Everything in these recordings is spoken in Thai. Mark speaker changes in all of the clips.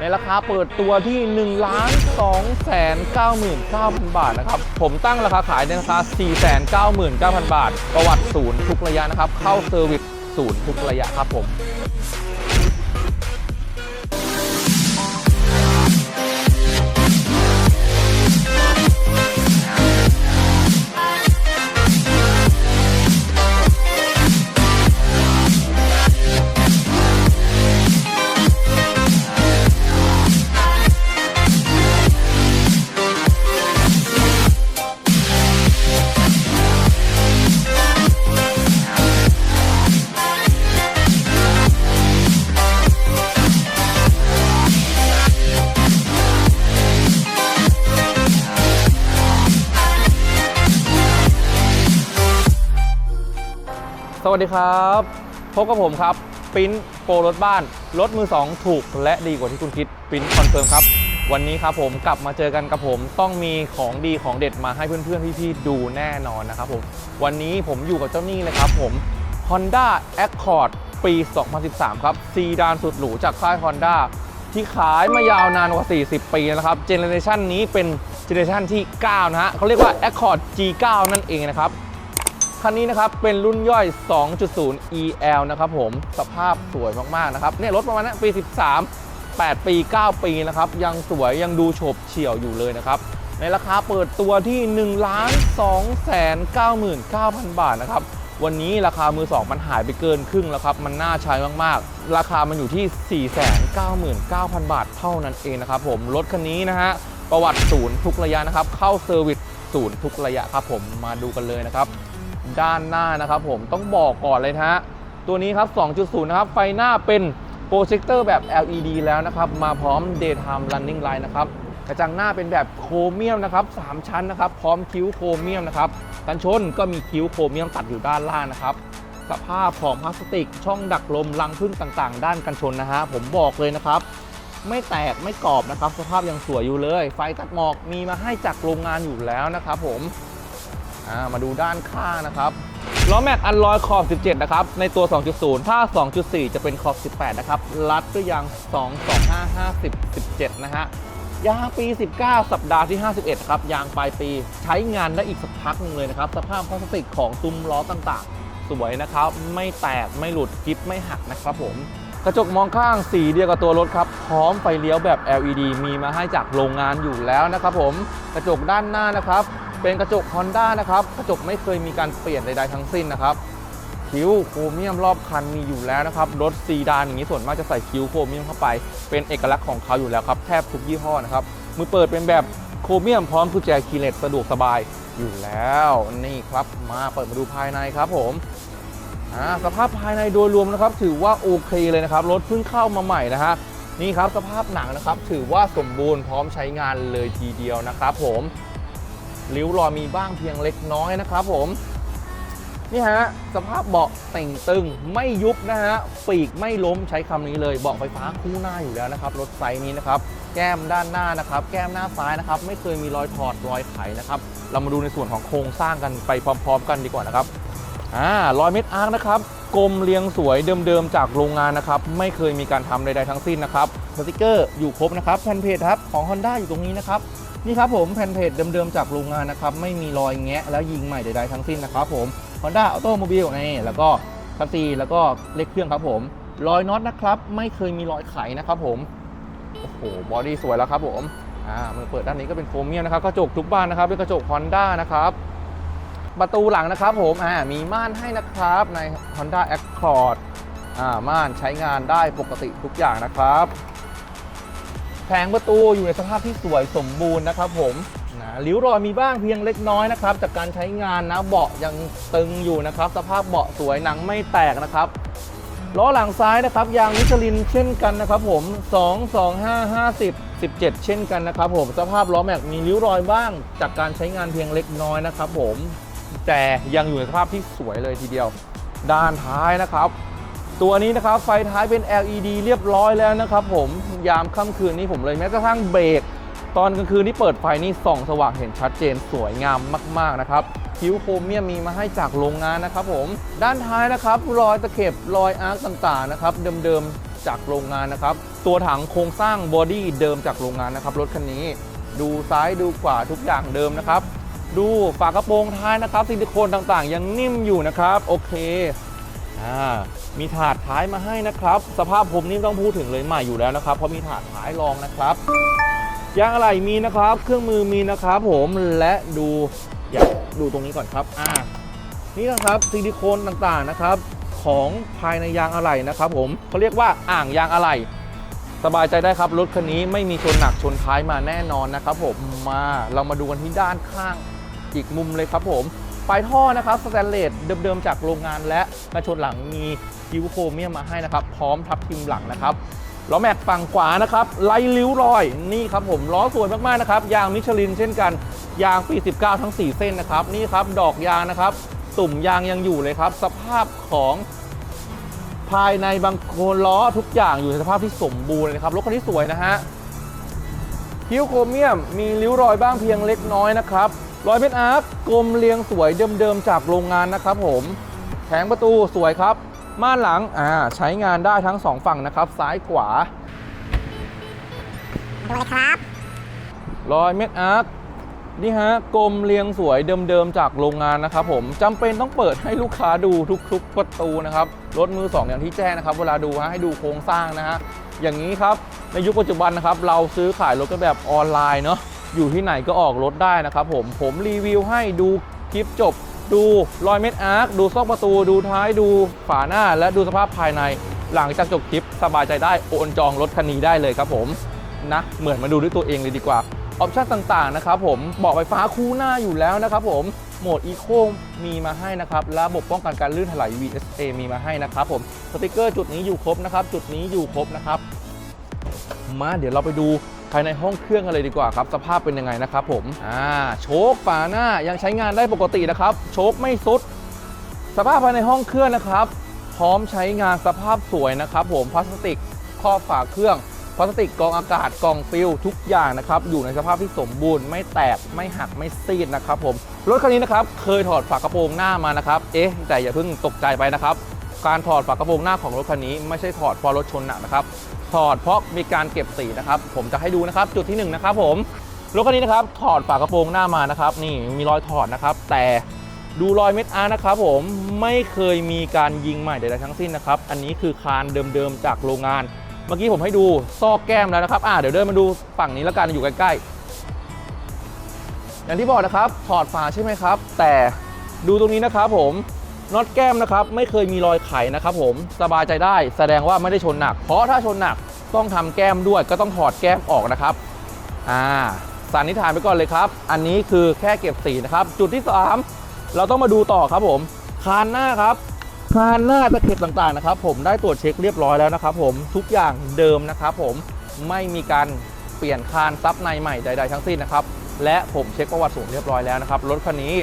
Speaker 1: ในราคาเปิดตัวที่1ล้าน2 9 9 0 0 0 บาทนะครับ ผมตั้งราคาขายในราคา 4 9 9 0 0 0 บาท ประวัติศูนย์ทุกระยะนะครับ เข้าเซอร์วิสศูนย์ทุกระยะครับผม สวัสดีครับพบกับผมครับปิ้นโปรรถบ้าน รถมือ 2 ถูกและดีกว่าที่คุณคิดปิ้นคอนเฟิร์มครับ วันนี้ครับผมกลับมาเจอกันกับผมต้องมีของดีของเด็ดมาให้เพื่อนๆ พี่ๆ ดูแน่นอนนะครับผม วันนี้ผมอยู่กับเจ้านี่เลยครับผม Honda Accord ปี 2013 ครับ ซีดานสุดหรูจากค่าย Honda ที่ขายมายาวนานกว่า 40 ปีนะครับ เจเนเรชันนี้เป็นเจเนเรชันที่ 9 นะฮะเขาเรียกว่า Accord G9 นั่นเองนะครับ คันนี้นะครับเป็นรุ่นย่อย 2.0 EL นะครับผมสภาพสวยมากๆนะครับเนี่ยรถประมาณนี้ปี 13 8 ปี 9 ปีนะครับยังสวยยังดูโฉบเฉี่ยวอยู่เลยนะครับในราคาเปิดตัวที่1ล้าน2 9 9 0 0 0 บาทนะครับวันนี้ราคามือ2มันหายไปเกินครึ่งแล้วครับ มันน่าใช้มากๆ ราคามันอยู่ที่ 499,000 บาทเท่านั้นเองนะครับผม รถคันนี้นะฮะ ประวัติศูนย์ทุกระยะนะครับ เข้าเซอร์วิสศูนย์ทุกระยะครับผม มาดูกันเลยนะครับ ด้านหน้านะครับผมต้องบอกก่อนเลยนะฮะตัวนี้ครับ 2.0 นะครับ ไฟหน้าเป็นโปรเจคเตอร์แบบ LED แล้วนะครับ มาพร้อม Daytime Running Light นะครับกระจังหน้าเป็นแบบโครเมียมนะครับ 3 ชั้นนะครับ พร้อมคิ้วโครเมียมนะครับกันชนก็มีคิ้วโครเมียมตัดอยู่ด้านล่างนะครับสภาพของพลาสติก ช่องดักลมรังพึ่งต่างๆ ด้านกันชนนะฮะผมบอกเลยนะครับ ไม่แตกไม่กรอบนะครับ สภาพยังสวยอยู่เลย ไฟตัดหมอกมีมาให้จากโรงงานอยู่แล้วนะครับผม อ่ามาดูด้านข้างนะครับล้อแม็กอันลอยขอบ 17 นะครับ ในตัว 2.0 ถ้า 2.4 จะเป็นขอบ 18 นะครับ รัดด้วยยาง 225 50 17 นะฮะ ยางปี 19 สัปดาห์ที่ 51 ครับ ยางปลายปี ใช้งานได้อีกสักพักหนึ่งเลยนะครับ สภาพพลาสติกของซุ้มล้อต่างๆ สวยนะครับ ไม่แตก ไม่หลุดกิฟไม่หักนะครับผม กระจกมองข้างสีเดียวกับตัวรถครับ พร้อมไฟเลี้ยวแบบ LED มีมาให้จากโรงงานอยู่แล้วนะครับผม กระจกด้านหน้านะครับ เป็นกระจก Honda นะครับ กระจกไม่เคยมีการเปลี่ยนใดๆทั้งสิ้นนะครับ คิ้วโครเมียมรอบคันมีอยู่แล้วนะครับ รถซีดานอย่างนี้ส่วนมากจะใส่คิ้วโครเมียมเข้าไป เป็นเอกลักษณ์ของเขาอยู่แล้วครับ แทบทุกยี่ห้อนะครับ มือเปิดเป็นแบบโครเมียมพร้อมกุญแจคีย์เลสสะดวกสบายอยู่แล้ว นี่ครับ มาเปิดมาดูภายในครับผมสภาพภายในโดยรวมนะครับ ถือว่าโอเคเลยนะครับ รถเพิ่งเข้ามาใหม่นะฮะนี่ครับสภาพหนังนะครับ ถือว่าสมบูรณ์พร้อมใช้งานเลยทีเดียวนะครับผม ริ้วรอยมีบ้างเพียงเล็กน้อยนะครับผมนี่ฮะสภาพเบาะแต่งตึงไม่ยุบนะฮะปีกไม่ล้มใช้คำนี้เลยเบาะไฟฟ้าคู่หน้าอยู่แล้วนะครับรถไซส์นี้นะครับแก้มด้านหน้านะครับ แก้มหน้าซ้ายนะครับ ไม่เคยมีรอยถอดรอยไขนะครับ เรามาดูในส่วนของโครงสร้างกันไปพร้อม ๆ กันดีกว่านะครับอ่ารอยเม็ดอาร์คนะครับกลมเรียงสวยเดิมๆจากโรงงานนะครับ ไม่เคยมีการทำใดๆทั้งสิ้นนะครับสติกเกอร์อยู่ครบนะครับแผ่นเพจครับของ Honda อยู่ตรงนี้นะครับ นี่ครับผมแผ่นเพจเดิมๆจากโรงงานนะครับไม่มีรอยแงะแล้วยิงใหม่ใดๆทั้งสิ้นนะครับผม Honda Automobile นี่แล้วก็คัสซีแล้วก็เลขเครื่องครับผมรอยน็อตนะครับไม่เคยมีรอยไขนะครับผมโอ้โหบอดี้สวยแล้วครับผมอ่ามือเปิดด้านนี้ก็เป็นโครเมียมนะครับกระจกทุกบานนะครับเป็นกระจก Honda นะครับประตูหลังนะครับผมอ่ามีม่านให้นะครับใน Honda Accord อ่าม่านใช้งานได้ปกติทุกอย่างนะครับ ผงประตูอยู่ในสภาพที่สวยสมบูรณ์นะครับผมนะริ้วรอยมีบ้างเพียงเล็กน้อยนะครับ จากการใช้งานนะเบาะยังตึงอยู่นะครับ สภาพเบาะสวยหนังไม่แตกนะครับล้อหลังซ้ายนะครับยางมิชลินเช่นกันนะครับผม 2 2 5 50 17 เช่นกันนะครับผมสภาพล้อแม็กมีริ้วรอยบ้าง จากการใช้งานเพียงเล็กน้อยนะครับผมแต่ยังอยู่ในสภาพที่สวยเลยทีเดียว ด้านท้ายนะครับ ตัวนี้นะครับไฟท้ายเป็น LED เรียบร้อยแล้วนะครับผมยามค่ำคืนนี้ผมเลยแม้กระทั่งเบรกตอนกลางคืนที่เปิดไฟนี่ส่องสว่างเห็นชัดเจนสวยงามมากๆนะครับคิ้วโครเมียมมีมาให้จากโรงงานนะครับผมด้านท้ายนะครับรอยตะเข็บรอยอาร์คต่างๆนะครับเดิมๆจากโรงงานนะครับตัวถังโครงสร้างบอดี้เดิมจากโรงงานนะครับรถคันนี้ ดูซ้ายดูขวาทุกอย่างเดิมนะครับ ดูฝากระโปรงท้ายนะครับซิลิโคนต่างๆ ยังนิ่มอยู่นะครับโอเค อ่ามีถาดท้ายมาให้นะครับ สภาพผมนี่ต้องพูดถึงเลยใหม่อยู่แล้วนะครับ เพราะมีถาดท้ายรองนะครับยางอะไหล่มีนะครับ เครื่องมือมีนะครับผมและดูอยากดูตรงนี้ก่อนครับอ่านี่นะครับซิลิโคนต่างๆนะครับ ของภายในยางอะไหล่นะครับ ผมเขาเรียกว่าอ่างยางอะไหล่สบายใจได้ครับรถคันนี้ไม่มีชนหนักชนท้ายมาแน่นอนนะครับ ผมมาเรามาดูกันที่ด้านข้างอีกมุมเลยครับผม ปลายท่อนะครับสแตนเลสเดิมๆจากโรงงานและกระชนหลังมีคิวโครเมียมมาให้นะครับ พร้อมทับทิมหลังนะครับล้อแม็กฝั่งขวานะครับไล่ริ้วรอยนี่ครับผมล้อสวยมากๆนะครับยางมิชลินเช่นกันยางปี19 ทั้ง 4 เส้นนะครับ นี่ครับดอกยางนะครับตุ่มยางยังอยู่เลยครับ สภาพของภายในบางโคนล้อทุกอย่างอยู่ในสภาพที่สมบูรณ์เลยครับรถคันนี้สวยนะฮะคิ้วโครเมียมมีริ้วรอยบ้างเพียงเล็กน้อยนะครับ รอยเป็นอาร์คกลมเรียงสวยเดิมๆจากโรงงานนะครับผมแผงประตูสวยครับ ม่านหลังอ่าใช้งานได้ทั้งสองฝั่งนะครับ ซ้ายขวา
Speaker 2: ดูเลยครับ
Speaker 1: รอยเม็ดอาร์คนี่ฮะกลมเรียงสวยเดิมๆจากโรงงานนะครับผมจำเป็นต้องเปิดให้ลูกค้าดูทุกๆประตูนะครับรถมือสองอย่างที่แจ้งนะครับ เวลาดูฮะให้ดูโครงสร้างนะฮะอย่างนี้ครับในยุคปัจจุบันนะครับ เราซื้อขายรถกันแบบออนไลน์เนาะ อยู่ที่ไหนก็ออกรถได้นะครับผมผมรีวิวให้ดูคลิปจบ ดูรอยเม็ดอาร์คดูซอกประตู ดูท้ายดูฝาหน้า และดูสภาพภายใน หลังจากจบคลิปสบายใจได้โอนจองรถคันนี้ได้เลยครับผมนะเหมือนมาดูด้วยตัวเองเลยดีกว่าออปชั่นต่างๆนะครับผมบอกไฟฟ้าคู่หน้าอยู่แล้วนะครับผมโหมด Eco มีมาให้นะครับและระบบป้องกันการลื่นถลาย VSA มีมาให้นะครับผมสติกเกอร์จุดนี้อยู่ครบนะครับ จุดนี้อยู่ครบนะครับ มาเดี๋ยวเราไปดู ภายในห้องเครื่องกันเลยดีกว่าครับ สภาพเป็นยังไงนะครับผมอ่าโชคฝาหน้ายังใช้งานได้ปกตินะครับ โชคไม่สุด สภาพภายในห้องเครื่องนะครับ พร้อมใช้งานสภาพสวยนะครับ ผมพลาสติกครอบฝาเครื่องพลาสติกกองอากาศกล่องฟิลทุกอย่างนะครับอยู่ในสภาพที่สมบูรณ์ไม่แตกไม่หักไม่ซีดนะครับผมรถคันนี้นะครับเคยถอดฝากระโปรงหน้ามานะครับเอ๊ะแต่อย่าเพิ่งตกใจไปนะครับการถอดฝากระโปรงหน้าของรถคันนี้ไม่ใช่ถอดเพราะรถชนหนักนะครับ ถอดเพราะมีการเก็บสีนะครับ ผมจะให้ดูนะครับ จุดที่หนึ่งนะครับผมรถคันนี้นะครับถอดฝากระโปรงหน้ามานะครับ นี่มีรอยถอดนะครับ แต่ดูรอยเม็ดอาร์นะครับผมไม่เคยมีการยิงใหม่ใดๆทั้งสิ้นนะครับ อันนี้คือคานเดิมๆจากโรงงาน เมื่อกี้ผมให้ดูซอกแก้มแล้วนะครับอ่าเดี๋ยวเดินมาดูฝั่งนี้แล้วกันอยู่ใกล้ๆอย่างที่บอกนะครับถอดฝาใช่ไหมครับ แต่ดูตรงนี้นะครับผม น็อตแก้มนะครับไม่เคยมีรอยไขนะครับผมสบายใจได้แสดงว่าไม่ได้ชนหนัก เพราะถ้าชนหนักต้องทำแก้มด้วยก็ต้องถอดแก้มออกนะครับอ่าสันนิษฐานไปก่อนเลยครับ อันนี้คือแค่เก็บสีนะครับ จุดที่ 3 เราต้องมาดูต่อครับผมคานหน้าครับคานหน้าตะเข็บต่างๆนะครับ ผมได้ตรวจเช็คเรียบร้อยแล้วนะครับ ผมทุกอย่างเดิมนะครับ ผมไม่มีการเปลี่ยนคานซับในใหม่ใด ๆ ทั้งสิ้นนะครับและผมเช็คประวัติศูนย์เรียบร้อยแล้วนะครับรถคันนี้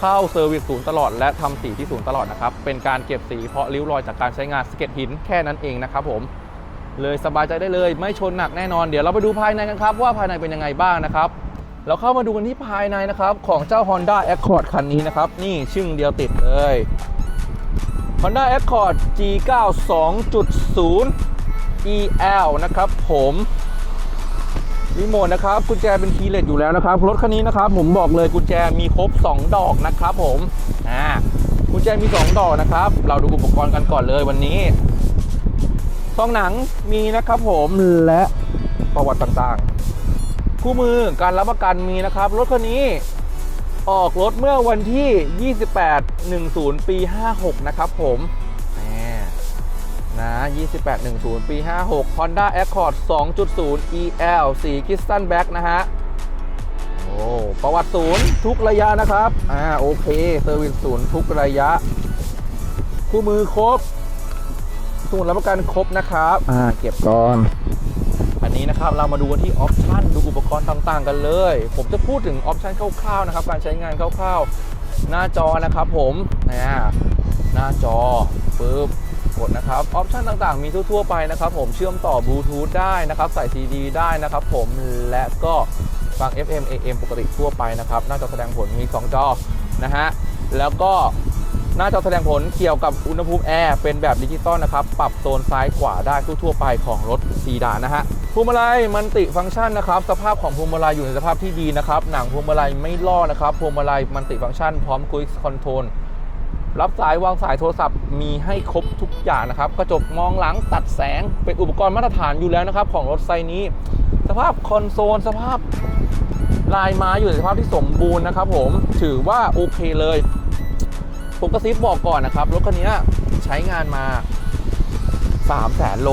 Speaker 1: เข้าเซอร์วิสศูนย์ตลอดและทำสีที่ศูนย์ตลอดนะครับ เป็นการเก็บสีเพราะริ้วรอยจากการใช้งานสเก็ตหินแค่นั้นเองนะครับผม เลยสบายใจได้เลย ไม่ชนหนักแน่นอน เดี๋ยวเราไปดูภายในกันครับ ว่าภายในเป็นยังไงบ้างนะครับ เราเข้ามาดูกันที่ภายในนะครับ ของเจ้า Honda Accord คันนี้นะครับ นี่ชึ่งเดียวติดเลย Honda Accord G9 2.0 EL นะครับผม รีโมทนะครับกุญแจเป็นคีย์เลสอยู่แล้วนะครับรถคันนี้นะครับผมบอกเลยกุญแจมีครบ 2 ดอกนะครับผมอ่ากุญแจมี 2 ดอกนะครับ เราดูอุปกรณ์กันก่อนเลยวันนี้ซองหนังมีนะครับผมและประวัติต่างๆ คู่มือการรับประกันมีนะครับรถคันนี้ออกรถเมื่อวันที่ 28 10 ปี 56 นะครับผมแหม นะ 28 10 ปี 56 Honda Accord 2.0 EL สีคริสตัลแบ็กนะฮะ โอ้ ประวัติศูนย์ทุกระยะนะครับ อ่า โอเค เซอร์วิสศูนย์ทุกระยะ คู่มือครบศูนย์รับประกันครบนะครับ อ่า เก็บก่อน อันนี้นะครับเรามาดูกันที่ออปชันดูอุปกรณ์ต่างๆ กันเลย ผมจะพูดถึงออปชันคร่าวๆนะครับ การใช้งานคร่าวๆ หน้าจอนะครับผมนะหน้าจอปึ๊บ กดนะครับออปชันต่างๆ มีทั่วๆไปนะครับผมเชื่อมต่อบลูทูธได้นะครับใส่ CD ได้นะครับผมและก็ฟัง FM AM ปกติทั่วไปนะครับหน้าจอแสดงผลมี 2 จอนะฮะแล้วก็หน้าจอแสดงผลเกี่ยวกับอุณหภูมิแอร์เป็นแบบดิจิตอลนะครับ ปรับโซนซ้ายขวาได้ทั่วๆไปของรถซีดานนะฮะพวงมาลัยมันติฟังก์ชันนะครับ สภาพของพวงมาลัยอยู่ในสภาพที่ดีนะครับ หนังพวงมาลัยไม่ล่อนะครับพวงมาลัยมันติฟังก์ชันพร้อมคุยคอนโทรล รับสายวางสายโทรศัพท์มีให้ครบทุกอย่างนะครับ กระจกมองหลังตัดแสงเป็นอุปกรณ์มาตรฐานอยู่แล้วนะครับ ของรถไซนี้ สภาพคอนโซลสภาพลายไม้อยู่ในสภาพที่สมบูรณ์นะครับ ผมถือว่าโอเคเลย ผมกระซิบบอกก่อนนะครับ รถคันนี้ใช้งานมา 3 0 0แสนโล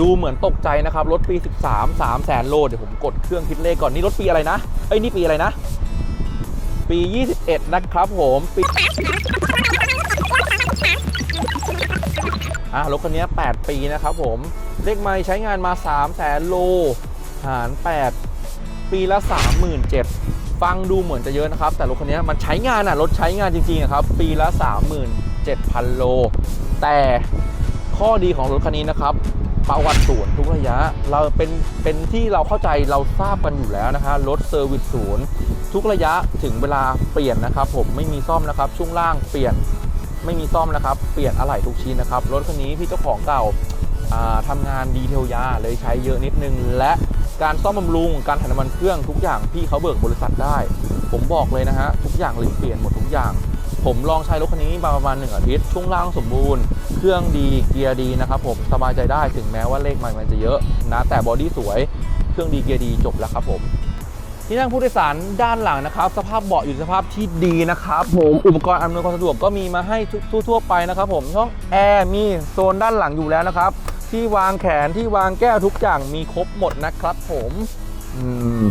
Speaker 1: ดูเหมือนตกใจนะครับ รถปี 13 3 0 0แสนโล เดี๋ยวผมกดเครื่องคิดเลขก่อนนี่รถปีอะไรนะ เอ้ยนี่ปีอะไรนะ ปี 21 นะครับผมปี อะรถคันนี้8 ปีนะครับผม เลขไม่ใช้งานมา 3 0 0แสนโล หาร 8 ปีละ 37,000 ฟังดูเหมือนจะเยอะนะครับ แต่รถคันนี้มันใช้งานอะ รถใช้งานจริงๆอะครับ ปีละ 37,000 โล แต่ข้อดีของรถคันนี้นะครับประวัติศูนย์ทุกระยะ เราเป็นเป็นที่เราเข้าใจเราทราบกันอยู่แล้วนะฮะรถเซอร์วิสศูนย์ทุกระยะถึงเวลาเปลี่ยนนะครับ ผมไม่มีซ่อมนะครับ ช่วงล่างเปลี่ยน ไม่มีซ่อมนะครับ เปลี่ยนอะไหล่ทุกชิ้นนะครับ รถคันนี้พี่เจ้าของเก่าอ่าทำงานดีเทลยาเลยใช้เยอะนิดนึง และการซ่อมบำรุง การถ่ายน้ำมันเครื่องทุกอย่างพี่เขาเบิกบริษัทได้ ผมบอกเลยนะฮะทุกอย่างเลยเปลี่ยนหมดทุกอย่าง ผมลองใช้รถคันนี้มาประมาณ1อาทิตย์ช่วงล่างสมบูรณ์ เครื่องดีเกียร์ดีนะครับผมสบายใจได้ถึงแม้ว่าเลขใหม่มันจะเยอะนะแต่บอดี้สวยเครื่องดีเกียร์ดีจบแล้วครับผม ที่นั่งผู้โดยสารด้านหลังนะครับ สภาพเบาะอยู่สภาพที่ดีนะครับผมอุปกรณ์อำนวยความสะดวกก็มีมาให้ทุกทั่วๆไปนะครับผมช่องแอร์มีโซนด้านหลังอยู่แล้วนะครับ ที่วางแขนที่วางแก้วทุกอย่างมีครบหมดนะครับผมอืม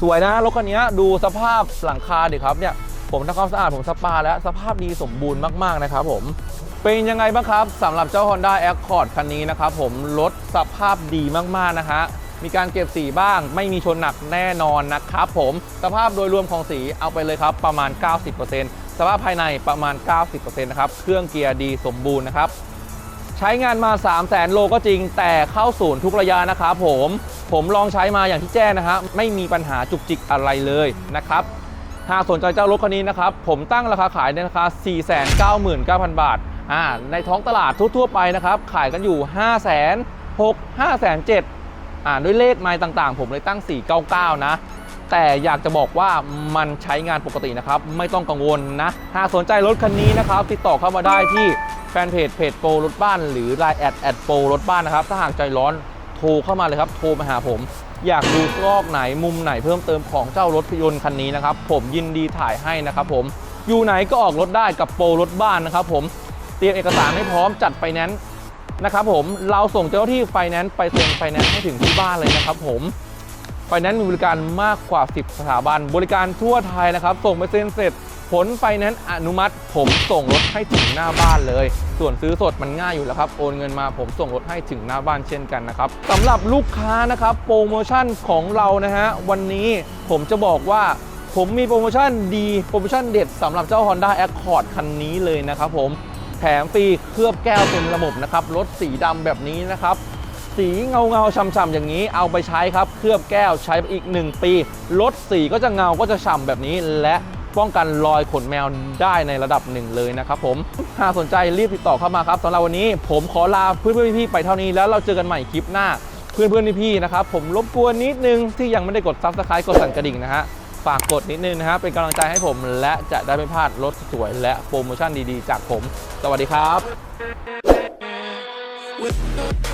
Speaker 1: สวยนะรถคันนี้ดูสภาพหลังคาดิครับเนี่ยผมทำความสะอาดผมสปาแล้วสภาพดีสมบูรณ์มากๆนะครับผมเป็นยังไงบ้างครับสำหรับเจ้า Honda Accord คันนี้นะครับผมรถสภาพดีมากๆนะฮะ มีการเก็บสีบ้าง ไม่มีชนหนักแน่นอนนะครับผมสภาพโดยรวมของสีเอาไปเลยครับประมาณ 90%สภาพภายในประมาณ 90%นะครับเครื่องเกียร์ดีสมบูรณ์นะครับใช้งานมา 3 0 0แสนโลก็จริง แต่เข้าศูนย์ทุกระยะนะครับผมผมลองใช้มาอย่างที่แจ้งนะฮะไม่มีปัญหาจุกจิกอะไรเลยนะครับหากสนใจเจ้ารถคันนี้นะครับ ผมตั้งราคาขายในราคา 499,000 บาทอ่าในท้องตลาดทั่วๆไปนะครับ ขายกันอยู่ 5 6 0 0 0 5 7 0 0 0 อ่าด้วยเลขไม้ต่างๆ ผมเลยตั้ง 499 นะ แต่อยากจะบอกว่ามันใช้งานปกตินะครับ ไม่ต้องกังวลนะ หากสนใจรถคันนี้นะครับ ติดต่อเข้ามาได้ที่แฟนเพจเพจโปรรถบ้าน หรือ Line แอดแอดโปรรถบ้านนะครับ ถ้าหากใจร้อนโทรเข้ามาเลยครับ โทรมาหาผม อยากดูซอกไหนมุมไหนเพิ่มเติมของเจ้ารถยนต์คันนี้นะครับ ผมยินดีถ่ายให้นะครับผมอยู่ไหนก็ออกรถได้กับโปรรถบ้านนะครับผมเตรียมเอกสารให้พร้อมจัดไฟแนนซ์ นะครับผมเราส่งเจ้าที่ไฟแนนซ์ไปเซ็นไฟแนนซ์ให้ถึงที่บ้านเลยนะครับผมไฟแนนซ์มีบริการมากกว่า 10 สถาบัน บริการทั่วไทยนะครับ ส่งไปเซ็นเสร็จ ผลไฟแนนซ์อนุมัติ ผมส่งรถให้ถึงหน้าบ้านเลย ส่วนซื้อสดมันง่ายอยู่แล้วครับ โอนเงินมาผมส่งรถให้ถึงหน้าบ้านเช่นกันนะครับสำหรับลูกค้านะครับโปรโมชั่นของเรานะฮะวันนี้ผมจะบอกว่าผมมีโปรโมชั่นดี โปรโมชั่นเด็ดสำหรับเจ้า Honda Accord คันนี้เลยนะครับผม แถมฟรีเคลือบแก้วเต็มระบบนะครับรถสีดำแบบนี้นะครับ สีเงาเงาช่ำๆอย่างนี้เอาไปใช้ครับ เคลือบแก้วใช้อีก 1 ปีรถสีก็จะเงาก็จะฉ่ำแบบนี้ และป้องกันรอยขนแมวได้ในระดับหนึ่งเลยนะครับผมหากสนใจรีบติดต่อเข้ามาครับสำหรับวันนี้ผมขอลาเพื่อนๆพี่ๆไปเท่านี้แล้วเราเจอกันใหม่คลิปหน้าเพื่อนๆพี่ๆนะครับผมรบกวนนิดนึงที่ยังไม่ได้กด subscribe กดสั่นกระดิ่งนะฮะ ฝากกดนิดนึงนะครับเป็นกำลังใจให้ผมและจะได้ไม่พลาดรถสวยและโปรโมชั่นดีๆ จากผม สวัสดีครับ
Speaker 2: with